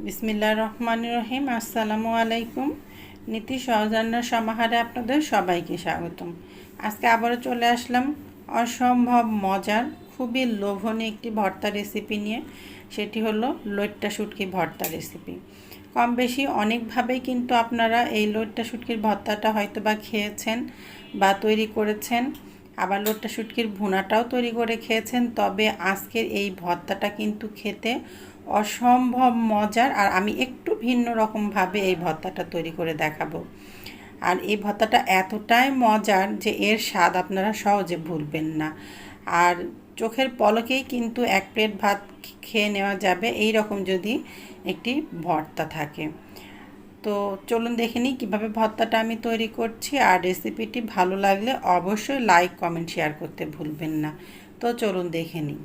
বিসমিল্লা রহমান রহিম। আসসালামু আলাইকুম। নীতি সহজান্নার সমাহারে আপনাদের সবাইকে স্বাগতম। আজকে আবারও চলে আসলাম অসম্ভব মজার, খুবই লোভনীয় একটি ভর্তা রেসিপি নিয়ে। সেটি হলো লইট্টা শুটকি ভর্তা রেসিপি কম বেশি অনেকভাবেই কিন্তু আপনারা এই লইট্টা শুটকির ভর্তাটা হয়তো বা খেয়েছেন বা তৈরি করেছেন, আবার লোট্টা শুটকির ভুনাটাও তৈরি করে খেয়েছেন, তবে আজকের এই ভর্তাটা কিন্তু খেতে অসম্ভব মজার, আর আমি একটু ভিন্ন রকমভাবে এই ভর্তাটা তৈরি করে দেখাবো। আর এই ভর্তাটা এতটাই মজার যে এর স্বাদ আপনারা সহজে ভুলবেন না। আর চোখের পলকেই কিন্তু এক প্লেট ভাত খেয়ে নেওয়া যাবে, এই রকম যদি একটি ভর্তা থাকে। তো চলুন দেখে নিই কীভাবে ভর্তাটা আমি তৈরি করছি, আর রেসিপিটি ভালো লাগলে অবশ্যই লাইক, কমেন্ট, শেয়ার করতে ভুলবেন না। তো চলুন দেখে নিই।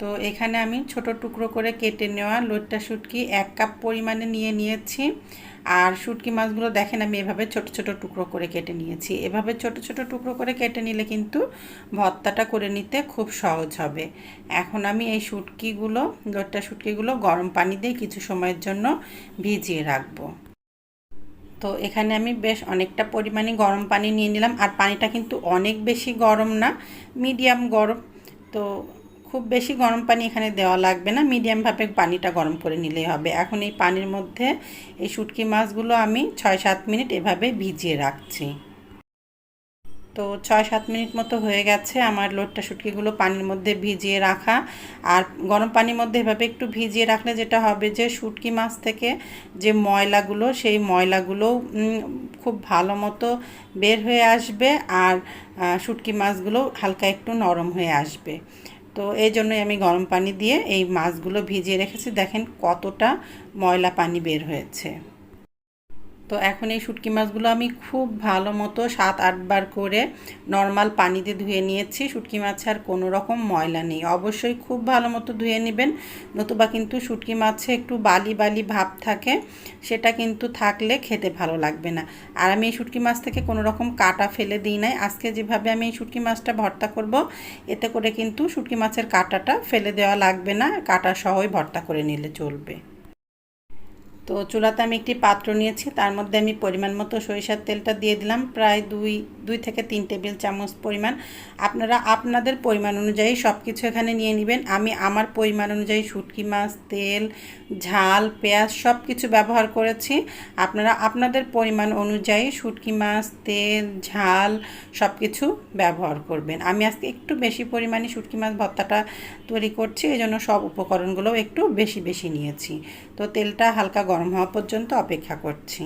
তো এখানে আমি ছোট টুকরো করে কেটে নেওয়া লোটটা শুটকি এক কাপ পরিমাণে নিয়ে নিয়েছি। আর শুটকি মাছগুলো দেখেন আমি এভাবে ছোট ছোট টুকরো করে কেটে নিয়েছি। এভাবে ছোট ছোট টুকরো করে কেটে নিলে কিন্তু ভর্তাটা করে নিতে খুব সহজ হবে। এখন আমি এই শুটকিগুলো, লোটটা শুটকিগুলো গরম পানি দিয়ে কিছু সময়ের জন্য ভিজিয়ে রাখব। তো এখানে আমি বেশ অনেকটা পরিমাণে গরম পানি নিয়ে নিলাম। আর পানিটা কিন্তু অনেক বেশি গরম না, মিডিয়াম গরম। তো খুব বেশি গরম পানি এখানে দেওয়া লাগবে না। মিডিয়ামভাবে পানিটা গরম করে নিলেই হবে। এখন এই পানির মধ্যে এই শুটকি মাছগুলো আমি ছয় সাত মিনিট এভাবে ভিজিয়ে রাখছি। তো ছয় সাত মিনিট মতো হয়ে গেছে আমার লোটটা শুটকিগুলো পানির মধ্যে ভিজিয়ে রাখা। আর গরম পানির মধ্যে এভাবে একটু ভিজিয়ে রাখলে যেটা হবে যে শুটকি মাছ থেকে যে ময়লাগুলো, সেই ময়লাগুলো খুব ভালো মতো বের হয়ে আসবে। আর শুটকি মাছগুলো হালকা একটু নরম হয়ে আসবে। তো এই জন্যই আমি গরম পানি দিয়ে এই মাছগুলো ভিজিয়ে রেখেছি। দেখেন কতটা ময়লা পানি বের হয়েছে। তো এখন এই শুটকি মাছগুলো আমি খুব ভালো মতো সাত আটবার করে নর্মাল পানিতে ধুয়ে নিয়েছি। শুটকি মাছ আর কোনো রকম ময়লা নেই। অবশ্যই খুব ভালো মতো ধুয়ে নেবেন। নতুবা কিন্তু শুটকি মাছে একটু বালি বালি ভাব থাকে, সেটা কিন্তু থাকলে খেতে ভালো লাগবে না। আর আমি এই শুটকি মাছ থেকে কোনো রকম কাটা ফেলে দিই নাই। আজকে যেভাবে আমি এই শুটকি মাছটা ভর্তা করব, এতে করে কিন্তু শুটকি মাছের কাটাটা ফেলে দেওয়া লাগবে না। কাটা সহই ভর্তা করে নিলে চলবে। তো চুলাতে আমি একটি পাত্র নিয়েছি, তার মধ্যে আমি পরিমাণ মতো সরিষার তেলটা দিয়ে দিলাম, প্রায় দুই দুই থেকে তিন টেবিল চামচ পরিমাণ। আপনারা আপনাদের পরিমাণ অনুযায়ী সব কিছু এখানে নিয়ে নেবেন। আমি আমার পরিমাণ অনুযায়ী শুটকি মাছ, তেল, ঝাল, পেঁয়াজ সব কিছু ব্যবহার করেছি। আপনারা আপনাদের পরিমাণ অনুযায়ী শুটকি মাছ, তেল, ঝাল সব কিছু ব্যবহার করবেন। আমি আজকে একটু বেশি পরিমাণে শুটকি মাছ ভর্তাটা তৈরি করছি এই জন্য সব উপকরণগুলোও একটু বেশি বেশি নিয়েছি। তো তেলটা হালকা গরম হওয়া পর্যন্ত অপেক্ষা করছি।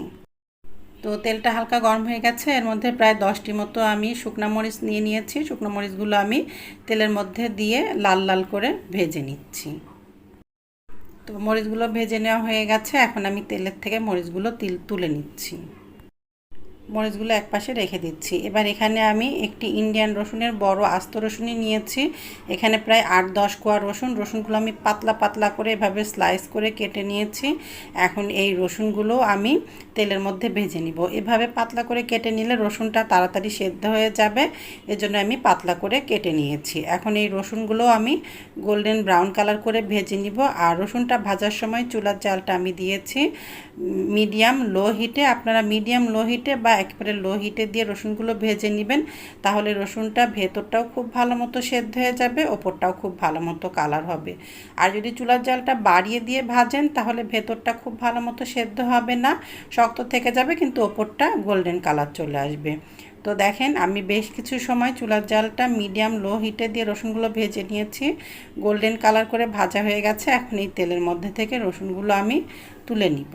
তো তেলটা হালকা গরম হয়ে গেছে, এর মধ্যে প্রায় দশটি মতো আমি শুকনো মরিচ নিয়ে নিয়েছি। শুকনো মরিচগুলো আমি তেলের মধ্যে দিয়ে লাল লাল করে ভেজে নিচ্ছি। তো মরিচগুলো ভেজে নেওয়া হয়ে গেছে, এখন আমি তেলের থেকে মরিচগুলো তিল, তুলে নিচ্ছি। মরিচগুলো একপাশে রেখে দিচ্ছি। এবার এখানে আমি একটি ইন্ডিয়ান রসুনের বড় আস্ত রসুনই নিয়েছি। এখানে প্রায় আট দশ কোয়া রসুন। রসুনগুলো আমি পাতলা পাতলা করে এভাবে স্লাইস করে কেটে নিয়েছি। এখন এই রসুনগুলো আমি তেলের মধ্যে ভেজে নিব। এভাবে পাতলা করে কেটে নিলে রসুনটা তাড়াতাড়ি সেদ্ধ হয়ে যাবে। এজন্য আমি পাতলা করে কেটে নিয়েছি। এখন এই রসুনগুলো আমি গোল্ডেন ব্রাউন কালার করে ভেজে নিব। আর রসুনটা ভাজার সময় চুলার জালটা আমি দিয়েছি। মিডিয়াম লো হিটে আপনারা মিডিয়াম লো হিটে বা একেবারে লো হিটে দিয়ে রসুনগুলো ভেজে নেবেন, তাহলে রসুনটা ভেতরটাও খুব ভালো মতো সেদ্ধ হয়ে যাবে, ওপরটাও খুব ভালো মতো কালার হবে। আর যদি চুলার জালটা বাড়িয়ে দিয়ে ভাজেন, তাহলে ভেতরটা খুব ভালো মতো সেদ্ধ হবে না, শক্ত থেকে যাবে, কিন্তু ওপরটা গোল্ডেন কালার চলে আসবে। তো দেখেন, আমি বেশ কিছু সময় চুলার জালটা মিডিয়াম লো হিটে দিয়ে রসুনগুলো ভেজে নিয়েছি। গোল্ডেন কালার করে ভাজা হয়ে গেছে, এখন এই তেলের মধ্যে থেকে রসুনগুলো আমি তুলে নিব।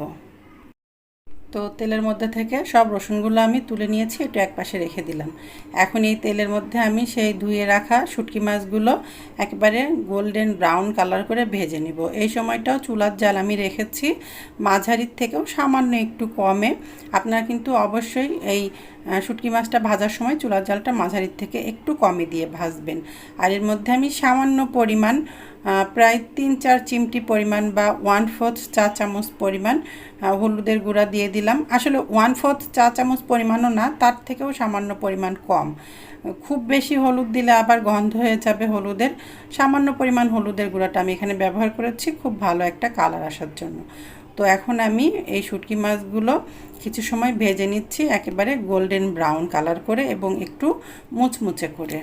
তো তেলের মধ্যে থেকে সব রসুনগুলো আমি তুলে নিয়েছি, একটু এক পাশে রেখে দিলাম। এখন এই তেলের মধ্যে আমি সেই ধুয়ে রাখা শুটকি মাছগুলো একেবারে গোল্ডেন ব্রাউন কালার করে ভেজে নিব। এই সময়টাও চুলার জাল আমি রেখেছি, মাঝারির থেকেও সামান্য একটু কমে। আপনারা কিন্তু অবশ্যই এই শুটকি মাছটা ভাজার সময় চুলার জালটা মাঝারির থেকে একটু কমে দিয়ে ভাজবেন। আর এর মধ্যে আমি সামান্য পরিমাণ প্রায় তিন চার চিমটি পরিমাণ বা ওয়ান ফোর্থ চা চামচ পরিমাণ হলুদের গুঁড়া দিয়ে দিলাম। আসলে ওয়ান ফোর্থ চা চামচ পরিমাণও না, তার থেকেও সামান্য পরিমাণ কম। খুব বেশি হলুদ দিলে আবার গন্ধ হয়ে যাবে হলুদের। সামান্য পরিমাণ হলুদের গুঁড়াটা আমি এখানে ব্যবহার করেছি, খুব ভালো একটা কালার আসার জন্য। তো এখন আমি এই শুটকি মাছগুলো কিছু সময় ভেজে নিচ্ছি, একেবারে গোল্ডেন ব্রাউন কালার করে এবং একটু মুচমুচে করে।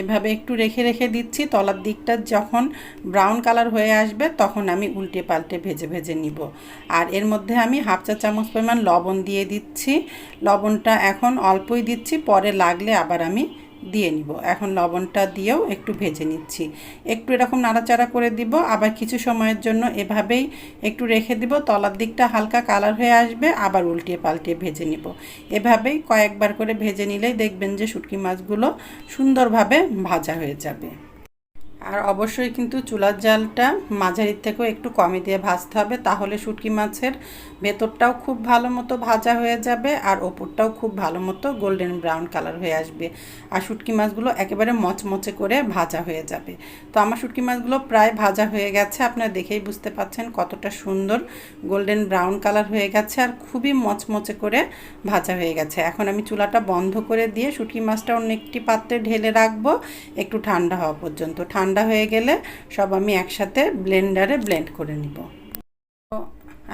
এভাবে একটু রেখে রেখে দিচ্ছি, তলার দিকটা যখন ব্রাউন কালার হয়ে আসবে তখন আমি উল্টে পাল্টে ভেজে ভেজে নিব। আর এর মধ্যে আমি হাফ চা চামচ পরিমাণ লবণ দিয়ে দিচ্ছি। লবণটা এখন অল্পই দিচ্ছি, পরে লাগলে আবার আমি দিয়ে নিব। এখন লবণটা দিয়েও একটু ভেজে নিচ্ছি। একটু এরকম নাড়াচাড়া করে দিব। আবার কিছু সময়ের জন্য এভাবেই একটু রেখে দিব। তলার দিকটা হালকা কালার হয়ে আসবে। আবার উল্টিয়ে পাল্টিয়ে ভেজে নিব। এভাবেই কয়েকবার করে ভেজে নিলেই দেখবেন যে শুটকি মাছগুলো সুন্দরভাবে ভাজা হয়ে যাবে। আর অবশ্যই কিন্তু চুলার জালটা মাঝারির থেকেও একটু কমে দিয়ে ভাজতে হবে, তাহলে শুটকি মাছের ভেতরটাও খুব ভালো মতো ভাজা হয়ে যাবে আর ওপরটাও খুব ভালো মতো গোল্ডেন ব্রাউন কালার হয়ে আসবে। আর শুটকি মাছগুলো একেবারে মচমচে করে ভাজা হয়ে যাবে। তো আমার শুটকি মাছগুলো প্রায় ভাজা হয়ে গেছে, আপনারা দেখেই বুঝতে পাচ্ছেন কতটা সুন্দর গোল্ডেন ব্রাউন কালার হয়ে গেছে আর খুবই মচমচে করে ভাজা হয়ে গেছে। এখন আমি চুলাটা বন্ধ করে দিয়ে শুটকি মাছটা অন্য একটি পাত্রে ঢেলে রাখব, একটু ঠান্ডা হওয়া পর্যন্ত। ঠান্ডা হয়ে গেলে সব আমি একসাথে ব্লেন্ডারে ব্লেন্ড করে নিব।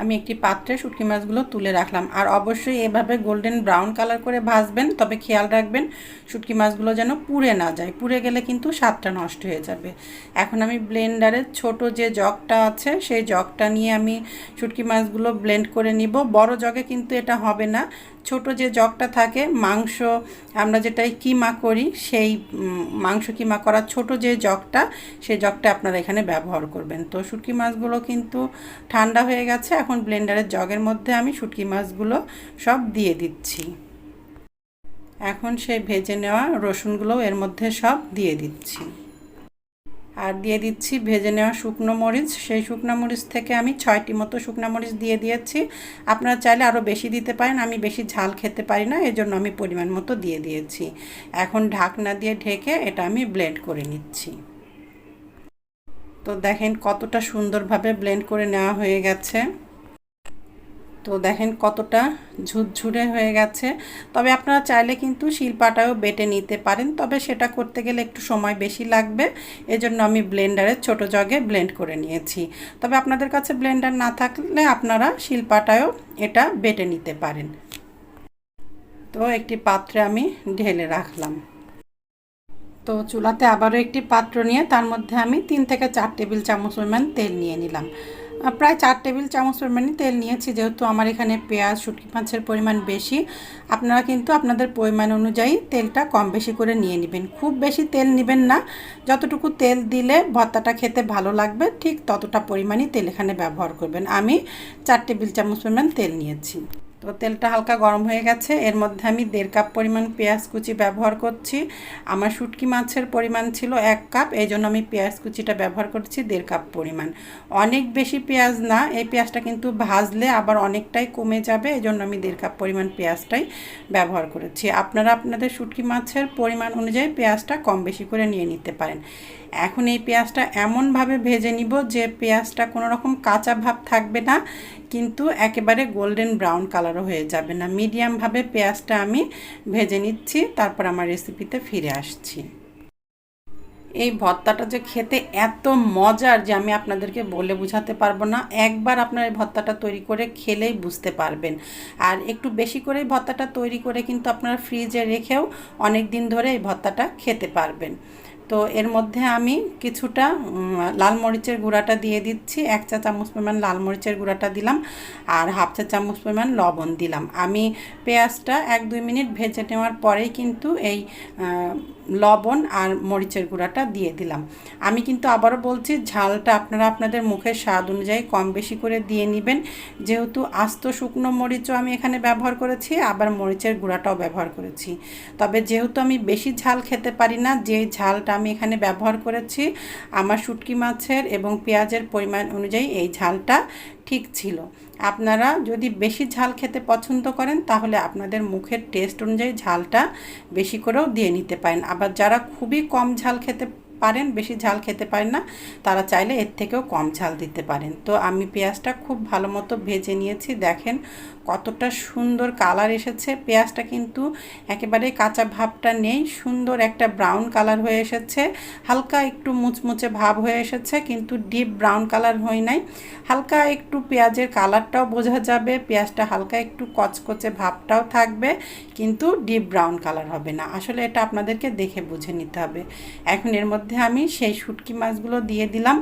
আমি একটি পাত্রে শুটকি মাছগুলো তুলে রাখলাম। আর অবশ্যই এভাবে গোল্ডেন ব্রাউন কালার করে ভাজবেন, তবে খেয়াল রাখবেন শুটকি মাছগুলো যেন পুড়ে না যায়। পুড়ে গেলে কিন্তু স্বাদটা নষ্ট হয়ে যাবে। এখন আমি ব্লেন্ডারের ছোট যে জগটা আছে, সেই জগটা নিয়ে আমি শুটকি মাছগুলো ব্লেন্ড করে নিব। বড় জগে কিন্তু এটা হবে না। ছোট যে জগটা থাকে, মাংস, আমরা যেটাই কিমা করি, সেই মাংস কিমা করার ছোট যে জগটা সেই জগটা আপনারা এখানে ব্যবহার করবেন। তো শুটকি মাছগুলো কিন্তু ঠান্ডা হয়ে গেছে, এখন ব্লেন্ডারের জগের মধ্যে আমি শুটকি মাছগুলো সব দিয়ে দিচ্ছি। এখন সেই ভেজে নেওয়া রসুনগুলো এর মধ্যে সব দিয়ে দিচ্ছি। আর দিয়ে দিচ্ছি ভেজে নেওয়া শুকনো মরিচ। সেই শুকনো মরিচ থেকে আমি ছয়টি মতো শুকনো মরিচ দিয়ে দিয়েছি। আপনারা চাইলে আরও বেশি দিতে পারেন, আমি বেশি ঝাল খেতে পারি না, এজন্য আমি পরিমাণ মতো দিয়ে দিয়েছি। এখন ঢাকনা দিয়ে ঢেকে এটা আমি ব্লেন্ড করে নিচ্ছি। তো দেখেন কতটা সুন্দরভাবে ব্লেন্ড করে নেওয়া হয়ে গেছে। তো দেখেন কতটা ঝুরঝুরে হয়ে গেছে। তবে আপনারা চাইলে কিন্তু শিলপাটাও বেটে নিতে পারেন। তবে সেটা করতে গেলে একটু সময় বেশি লাগবে। এজন্য আমি ব্লেন্ডারের ছোট জগে ব্লেন্ড করে নিয়েছি। তবে আপনাদের কাছে ব্লেন্ডার না থাকলে আপনারা শিলপাটায়ও এটা বেটে নিতে পারেন। তো একটি পাত্রে আমি ঢেলে রাখলাম। তো চুলাতে আবারও একটি পাত্র নিয়ে তার মধ্যে আমি তিন থেকে চার টেবিল চামচ পরিমাণ তেল নিয়ে নিলাম। প্রায় চার টেবিল চামচ পরিমাণে তেল নিয়েছি, যেহেতু আমার এখানে পেঁয়াজ, শুটকি মাছের পরিমাণ বেশি। আপনারা কিন্তু আপনাদের পরিমাণ অনুযায়ী তেলটা কম বেশি করে নিয়ে নেবেন। খুব বেশি তেল নেবেন না। যতটুকু তেল দিলে ভর্তাটা খেতে ভালো লাগবে, ঠিক ততটা পরিমাণই তেল এখানে ব্যবহার করবেন। আমি চার টেবিল চামচ পরিমাণ তেল নিয়েছি। তো তেলটা হালকা গরম হয়ে গেছে। এর মধ্যে আমি দেড় কাপ পরিমাণ পেঁয়াজ কুচি ব্যবহার করছি। আমার শুটকি মাছের পরিমাণ ছিল এক কাপ এই জন্য আমি পেঁয়াজ কুচিটা ব্যবহার করছি দেড় কাপ পরিমাণ। অনেক বেশি পেঁয়াজ না, এই পেঁয়াজটা কিন্তু ভাজলে আবার অনেকটাই কমে যাবে এই জন্য আমি দেড় কাপ পরিমাণ পেঁয়াজটাই ব্যবহার করেছি। আপনারা আপনাদের শুটকি মাছের পরিমাণ অনুযায়ী পেঁয়াজটা কম বেশি করে নিয়ে নিতে পারেন। এখন এই পেঁয়াজটা এমনভাবে ভেজে নিব যে পেঁয়াজটা কোনো রকম কাঁচা ভাব থাকবে না, কিন্তু একেবারে গোল্ডেন ব্রাউন কালারও হয়ে যাবে না। মিডিয়ামভাবে পেঁয়াজটা আমি ভেজে নিচ্ছি, তারপর আমার রেসিপিতে ফিরে আসছি। এই ভর্তাটা যে খেতে এত মজার যে আমি আপনাদেরকে বলে বোঝাতে পারব না, একবার আপনার এই ভর্তাটা তৈরি করে খেলেই বুঝতে পারবেন। আর একটু বেশি করে ভর্তাটা তৈরি করে কিন্তু আপনারা ফ্রিজে রেখেও অনেক দিন ধরে এই ভর্তাটা খেতে পারবেন। তো এর মধ্যে আমি কিছুটা লাল মরিচের গুঁড়াটা দিয়ে দিচ্ছি, এক চা চামচ পরিমাণ লাল মরিচের গুঁড়াটা দিলাম আর হাফ চা চামচ পরিমাণ লবণ দিলাম। আমি পেঁয়াজটা এক দুই মিনিট ভেজে নেওয়ার পরেই কিন্তু এই লবণ আর মরিচের গুঁড়াটা দিয়ে দিলাম। আমি কিন্তু আবারও বলছি, ঝালটা আপনারা আপনাদের মুখের স্বাদ অনুযায়ী কম বেশি করে দিয়ে নেবেন। যেহেতু আস্ত শুকনো মরিচও আমি এখানে ব্যবহার করেছি, আবার মরিচের গুঁড়াটাও ব্যবহার করেছি। তবে যেহেতু আমি বেশি ঝাল খেতে পারি না, যে ঝালটা আমি এখানে ব্যবহার করেছি, আমার শুটকি মাছের এবং পেঁয়াজের পরিমাণ অনুযায়ী এই ঝালটা ঠিক ছিল। আপনারা যদি বেশি ঝাল খেতে পছন্দ করেন, তাহলে আপনাদের মুখের টেস্ট অনুযায়ী ঝালটা বেশি করেও দিয়ে নিতে পারেন। আবার যারা খুবই কম ঝাল খেতে পারেন, বেশি ঝাল খেতে পারেন না। তারা চাইলে এর থেকেও কম ঝাল দিতে পারেন। তো আমি পেঁয়াজটা খুব ভালো মতো ভেজে নিয়েছি। দেখেন কতটা সুন্দর কালার এসেছে। পেঁয়াজটা কিন্তু একেবারে কাঁচা ভাবটা নেই, সুন্দর একটা ব্রাউন কালার হয়ে এসেছে। হালকা একটু মুচমুচে ভাব হয়ে এসেছে, কিন্তু ডিপ ব্রাউন কালার হয় নাই। হালকা একটু পেঁয়াজের কালারটাও বোঝা যাবে। পেঁয়াজটা হালকা একটু কচকচে ভাবটাও থাকবে, কিন্তু ডিপ ব্রাউন কালার হবে না। আসলে এটা আপনাদেরকে দেখে বুঝে নিতে হবে। এখন এর মধ্যে আমি সেই শুটকি মাছগুলো দিয়ে দিলাম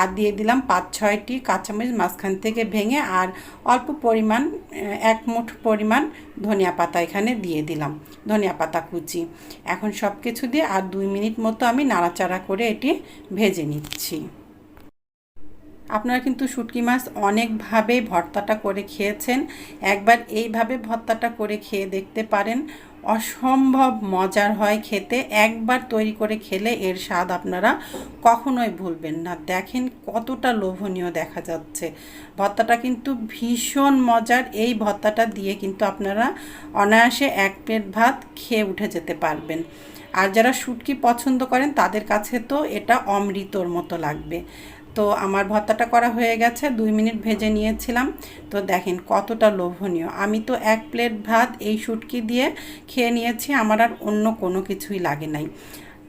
আর দিয়ে দিলাম পাঁচ ছয়টি কাঁচামরিচ মাঝখান থেকে ভেঙে আর অল্প পরিমাণ এক মুঠ পরিমাণ ধনিয়া পাতা এখানে দিয়ে দিলাম, ধনিয়া পাতা কুচি। এখন সব কিছু দিয়ে আর দুই মিনিট মতো আমি নাড়াচাড়া করে এটি ভেজে নিচ্ছি। আপনারা কিন্তু শুটকি মাছ অনেকভাবেই ভর্তাটা করে খেয়েছেন, একবার এইভাবে ভর্তাটা করে খেয়ে দেখতে পারেন। অসম্ভব মজার হয় খেতে। একবার তৈরি করে খেলে এর স্বাদ আপনারা কখনোই ভুলবেন না। দেখেন কতটা লোভনীয় দেখা যাচ্ছে। ভর্তাটা কিন্তু ভীষণ মজার। এই ভর্তাটা দিয়ে কিন্তু আপনারা অনায়াসে এক প্লেট ভাত খেয়ে উঠে যেতে পারবেন। আর যারা শুটকি পছন্দ করেন, তাদের কাছে তো এটা অমৃতর মতো লাগবে। তো আমার ভর্তাটা করা হয়ে গেছে, দুই মিনিট ভেজে নিয়েছিলাম। তো দেখেন কতটা লোভনীয়। আমি তো এক প্লেট ভাত, এই শুটকি দিয়ে খেয়ে নিয়েছি, আমার আর অন্য কোনো কিছুই লাগে নাই।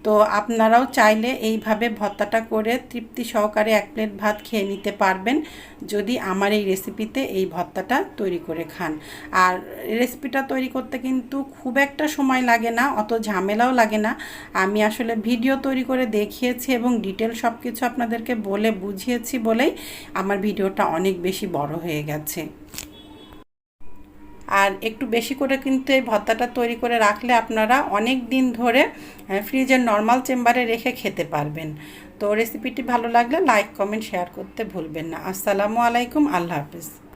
তো আপনারাও চাইলে এইভাবে ভর্তাটা করে তৃপ্তি সহকারে এক প্লেট ভাত খেয়ে নিতে পারবেন যদি আমার এই রেসিপিতে এই ভর্তাটা তৈরি করে খান। আর রেসিপিটা তৈরি করতে কিন্তু খুব একটা সময় লাগে না, অত ঝামেলাও লাগে না। আমি আসলে ভিডিও তৈরি করে দেখিয়েছি এবং ডিটেল সব কিছু আপনাদেরকে বলে বুঝিয়েছি বলেই আমার ভিডিওটা অনেক বেশি বড় হয়ে গেছে। আর একটু বেশি করে কিন্তু এই ভর্তাটা তৈরি করে রাখলে আপনারা অনেক দিন ধরে ফ্রিজের নর্মাল চেম্বারে রেখে খেতে পারবেন। তো রেসিপিটি ভালো লাগলে লাইক কমেন্ট শেয়ার করতে ভুলবেন না। আসসালামু আলাইকুম, আল্লাহ হাফিজ।